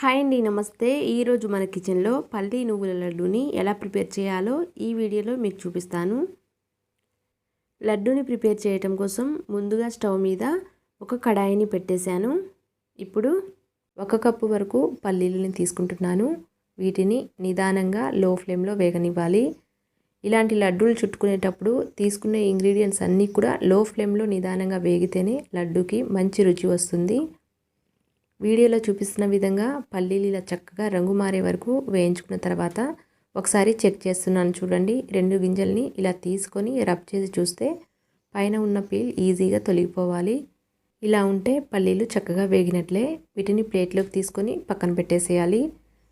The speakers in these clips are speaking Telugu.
హాయ్ అండి నమస్తే. ఈరోజు మన కిచెన్లో పల్లి నువ్వుల లడ్డూని ఎలా ప్రిపేర్ చేయాలో ఈ వీడియోలో మీకు చూపిస్తాను. లడ్డూని ప్రిపేర్ చేయటం కోసం ముందుగా స్టవ్ మీద ఒక కడాయిని పెట్టేశాను. ఇప్పుడు ఒక కప్పు వరకు పల్లీలని తీసుకుంటున్నాను. వీటిని నిదానంగా లో ఫ్లేమ్లో వేగనివ్వాలి. ఇలాంటి లడ్డూలు చుట్టుకునేటప్పుడు తీసుకునే ఇంగ్రీడియంట్స్ అన్నీ కూడా లో ఫ్లేమ్లో నిదానంగా వేగితేనే లడ్డూకి మంచి రుచి వస్తుంది. వీడియోలో చూపిస్తున్న విధంగా పల్లీలు ఇలా చక్కగా రంగు మారే వరకు వేయించుకున్న తర్వాత ఒకసారి చెక్ చేస్తున్నాను చూడండి. రెండు గింజల్ని ఇలా తీసుకొని రబ్ చేసి చూస్తే పైన ఉన్న పీల్ ఈజీగా తొలగిపోవాలి. ఇలా ఉంటే పల్లీలు చక్కగా వేగినట్లే వీటిని ప్లేట్లోకి తీసుకొని పక్కన పెట్టేసేయాలి.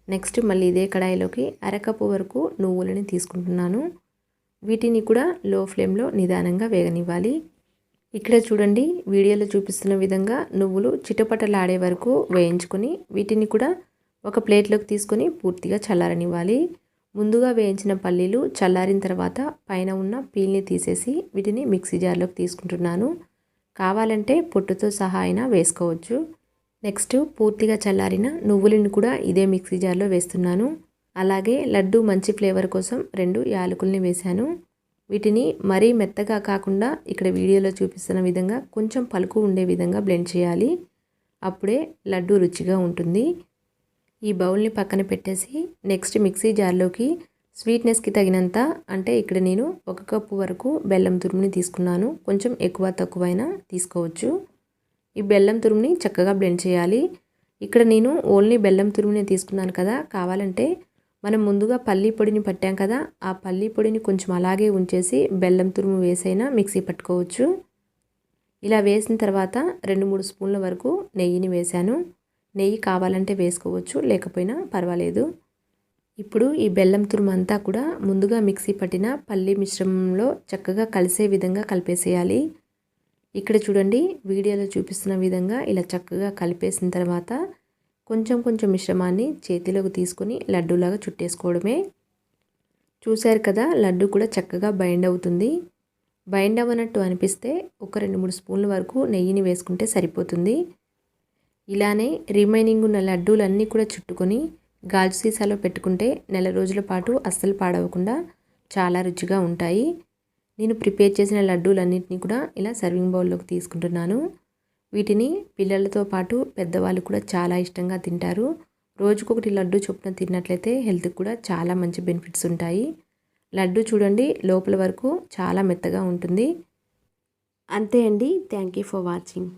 నెక్స్ట్ మళ్ళీ ఇదే కడాయిలోకి అరకప్పు వరకు నువ్వులని తీసుకుంటున్నాను. వీటిని కూడా లో ఫ్లేమ్లో నిదానంగా వేగనివ్వాలి. ఇక్కడ చూడండి వీడియోలో చూపిస్తున్న విధంగా నువ్వులు చిటపటలాడే వరకు వేయించుకొని వీటిని కూడా ఒక ప్లేట్లోకి తీసుకొని పూర్తిగా చల్లారనివ్వాలి. ముందుగా వేయించిన పల్లీలు చల్లారిన తర్వాత పైన ఉన్న పీల్ని తీసేసి వీటిని మిక్సీ జార్లోకి తీసుకుంటున్నాను. కావాలంటే పొట్టుతో సహా అయినా వేసుకోవచ్చు. నెక్స్ట్ పూర్తిగా చల్లారిన నువ్వులను కూడా ఇదే మిక్సీ జార్లో వేస్తున్నాను. అలాగే లడ్డు మంచి ఫ్లేవర్ కోసం రెండు యాలకుల్ని వేశాను. వీటిని మరీ మెత్తగా కాకుండా ఇక్కడ వీడియోలో చూపిస్తున్న విధంగా కొంచెం పలుకు ఉండే విధంగా బ్లెండ్ చేయాలి. అప్పుడే లడ్డు రుచిగా ఉంటుంది. ఈ బౌల్ని పక్కన పెట్టేసి నెక్స్ట్ మిక్సీ జార్లోకి స్వీట్నెస్కి తగినంత అంటే ఇక్కడ నేను ఒక కప్పు వరకు బెల్లం తురుముని తీసుకున్నాను. కొంచెం ఎక్కువ తక్కువైనా తీసుకోవచ్చు. ఈ బెల్లం తురుముని చక్కగా బ్లెండ్ చేయాలి. ఇక్కడ నేను ఓన్లీ బెల్లం తురుమునే తీసుకున్నాను కదా. కావాలంటే మనం ముందుగా పల్లీ పొడిని పట్టాం కదా ఆ పల్లీ పొడిని కొంచెం అలాగే ఉంచేసి బెల్లం తురుము వేసైనా మిక్సీ పట్టుకోవచ్చు. ఇలా వేసిన తర్వాత రెండు మూడు స్పూన్ల వరకు నెయ్యిని వేశాను. నెయ్యి కావాలంటే వేసుకోవచ్చు లేకపోయినా పర్వాలేదు. ఇప్పుడు ఈ బెల్లం తురుము అంతా కూడా ముందుగా మిక్సీ పట్టిన పల్లి మిశ్రమంలో చక్కగా కలిసే విధంగా కలిపేసేయాలి. ఇక్కడ చూడండి వీడియోలో చూపిస్తున్న విధంగా ఇలా చక్కగా కలిపేసిన తర్వాత కొంచెం కొంచెం మిశ్రమాన్ని చేతిలోకి తీసుకొని లడ్డూలాగా చుట్టేసుకోవడమే. చూశారు కదా లడ్డు కూడా చక్కగా బైండ్ అవుతుంది. బైండ్ అవ్వనట్టు అనిపిస్తే ఒక రెండు మూడు స్పూన్ల వరకు నెయ్యిని వేసుకుంటే సరిపోతుంది. ఇలానే రిమైనింగ్ ఉన్న లడ్డూలన్నీ కూడా చుట్టుకొని గాజు సీసాలో పెట్టుకుంటే నెల రోజుల పాటు అస్సలు పాడవకుండా చాలా రుచిగా ఉంటాయి. నేను ప్రిపేర్ చేసిన లడ్డూలన్నింటినీ కూడా ఇలా సర్వింగ్ బౌల్లోకి తీసుకుంటున్నాను. వీటిని పిల్లలతో పాటు పెద్దవాళ్ళు కూడా చాలా ఇష్టంగా తింటారు. రోజుకొకటి లడ్డు చొప్పున తిన్నట్లయితే హెల్త్కి కూడా చాలా మంచి బెనిఫిట్స్ ఉంటాయి. లడ్డు చూడండి లోపల వరకు చాలా మెత్తగా ఉంటుంది. అంతే అండి. Thank you for watching.